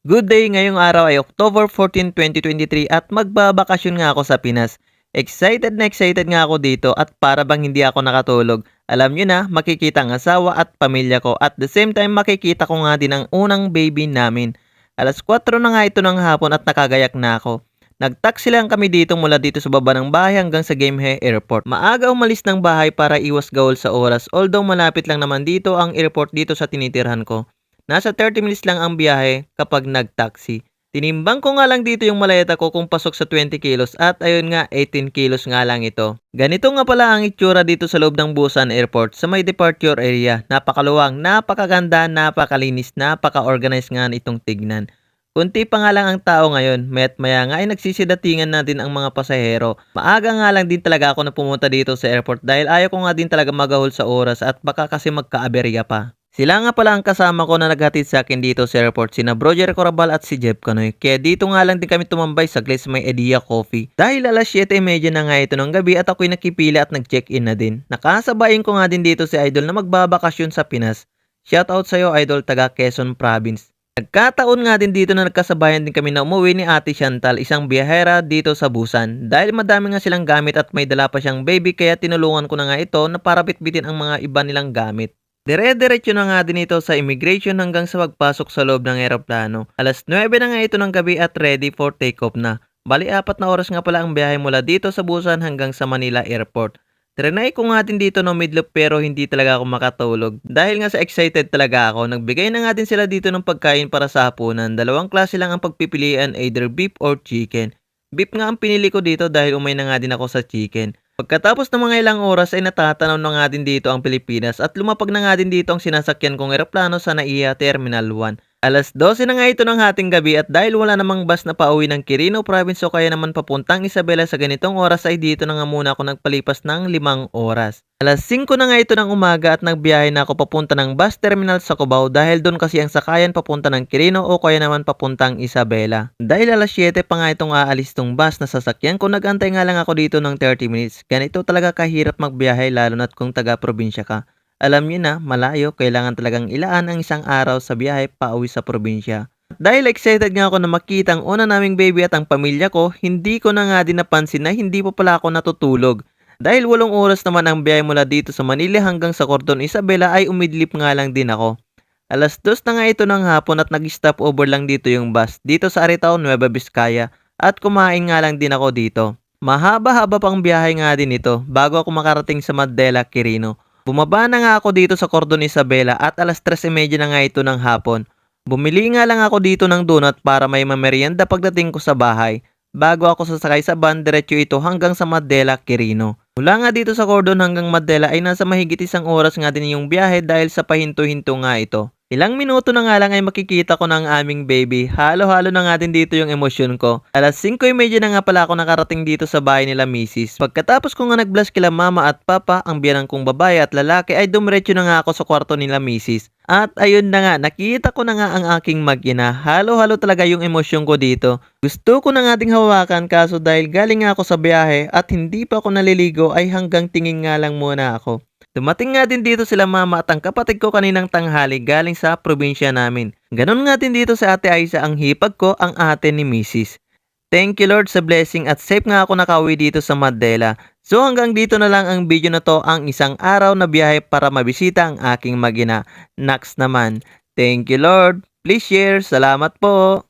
Good day, ngayong araw ay October 14, 2023 at magbabakasyon nga ako sa Pinas. Excited na excited nga ako dito at para bang hindi ako nakatulog. Alam nyo na, makikita ang asawa at pamilya ko at the same time makikita ko nga din ang unang baby namin. Alas 4 na nga ito ng hapon at nakagayak na ako. Nag-taxi lang kami dito mula dito sa baba ng bahay hanggang sa Gamehe Airport. Maaga umalis ng bahay para iwas gawol sa oras although malapit lang naman dito ang airport dito sa tinitirhan ko. Nasa 30 minutes lang ang biyahe kapag nag-taxi. Tinimbang ko nga lang dito yung maleta ko kung pasok sa 20 kilos at ayun nga 18 kilos nga lang ito. Ganito nga pala ang itsura dito sa loob ng Busan Airport sa may departure area. Napakaluwang, napakaganda, napakalinis, napaka-organized nga itong tignan. Kunti pa nga lang ang tao ngayon, mayat maya nga ay nagsisidatingan na din ang mga pasahero. Maaga nga lang din talaga ako na pumunta dito sa airport dahil ayaw ko nga din talaga magahol sa oras at baka kasi magkaaberya pa. Sila nga pala ang kasama ko na naghatid sa akin dito sa airport, sina Roger Corabal at si Jeff Canoy. Kaya dito nga lang din kami tumambay saglit sa may Edia Coffee. Dahil alas 7.30 na nga ito ng gabi at ako'y nakipila at nag-check-in na din. Nakasabayin ko nga din dito si Idol na magbabakasyon sa Pinas. Shoutout sa'yo Idol taga Quezon Province. Nagkataon nga din dito na nagkasabayan din kami na umuwi ni Ate Chantal, isang biyahera dito sa Busan. Dahil madami nga silang gamit at may dala pa siyang baby kaya tinulungan ko na nga ito na para bitbitin ang mga iba nilang gamit. Dire-diretso na nga din ito sa immigration hanggang sa pagpasok sa loob ng eroplano. Alas 9 na nga ito ng gabi at ready for takeoff na. Bali apat na oras nga pala ang biyahe mula dito sa Busan hanggang sa Manila Airport. Trinay ko nga din dito no midloop pero hindi talaga ako makatulog. Dahil nga sa excited talaga ako, nagbigay na nga din sila dito ng pagkain para sa hapunan. Dalawang klase lang ang pagpipilian either beef or chicken. Beef nga ang pinili ko dito dahil umay na nga din ako sa chicken. Pagkatapos ng mga ilang oras ay natatanaw na nga din dito ang Pilipinas at lumapag na nga din dito ang sinasakyan kong eroplano sa NAIA Terminal 1. Alas 12 na nga ito ng hating gabi at dahil wala namang bus na pauwi ng Quirino Province o kaya naman papuntang Isabela sa ganitong oras ay dito na nga muna ako nagpalipas ng limang oras. Alas 5 na nga ito ng umaga at nagbiyahe na ako papunta ng bus terminal sa Cubao dahil doon kasi ang sakayan papunta ng Quirino o kaya naman papuntang Isabela. Dahil alas 7 pa nga itong aalis tong bus na sasakyan ko nagantay nga lang ako dito ng 30 minutes. Ganito talaga kahirap magbiyahe lalo na't kung taga-probinsya ka. Alam niyo na, malayo, kailangan talagang ilaan ang isang araw sa biyahe pauwi sa probinsya. Dahil excited nga ako na makita ang una naming baby at ang pamilya ko, hindi ko na nga din napansin na hindi pa pala ako natutulog. Dahil walong oras naman ang biyahe mula dito sa Manila hanggang sa Cordon Isabela ay umidlip nga lang din ako. Alas dos na nga ito ng hapon at nag-stop over lang dito yung bus dito sa Aritao, Nueva Vizcaya at kumain nga lang din ako dito. Mahaba-haba pang biyahe nga din ito bago ako makarating sa Mandela, Quirino. Bumaba na nga ako dito sa Cordon Isabela at alas 3.30 na nga ito ng hapon. Bumili nga lang ako dito ng donut para may mamerienda pagdating ko sa bahay. Bago ako sasakay sa van, diretso ito hanggang sa Mandela, Quirino. Mula nga dito sa Cordon hanggang Mandela ay nasa mahigit isang oras nga din yung biyahe dahil sa pahinto-hinto nga ito. Ilang minuto na nga lang ay makikita ko ang aming baby. Halo-halo na nga din dito yung emosyon ko. Alas 5.30 na nga pala ako nakarating dito sa bahay nila misis. Pagkatapos ko nga nag-bless kila mama at papa, ang biyanang kong babae at lalaki ay dumiretso na nga ako sa kwarto nila misis. At ayun na nga, nakita ko na nga ang aking mag-ina. Halo-halo talaga yung emosyon ko dito. Gusto ko na nga ding hawakan kaso dahil galing ako sa biyahe at hindi pa ako naliligo ay hanggang tingin nga lang muna ako. Dumating nga din dito sila mama at ang kapatid ko kaninang tanghali galing sa probinsya namin. Ganon nga din dito sa ate Aisa ang hipag ko ang ate ni Mrs. Thank you Lord sa blessing at safe nga ako nakauwi dito sa Mandela. So hanggang dito na lang ang video na to ang isang araw na biyahe para mabisita ang aking magina. Next naman. Thank you Lord. Please share. Salamat po.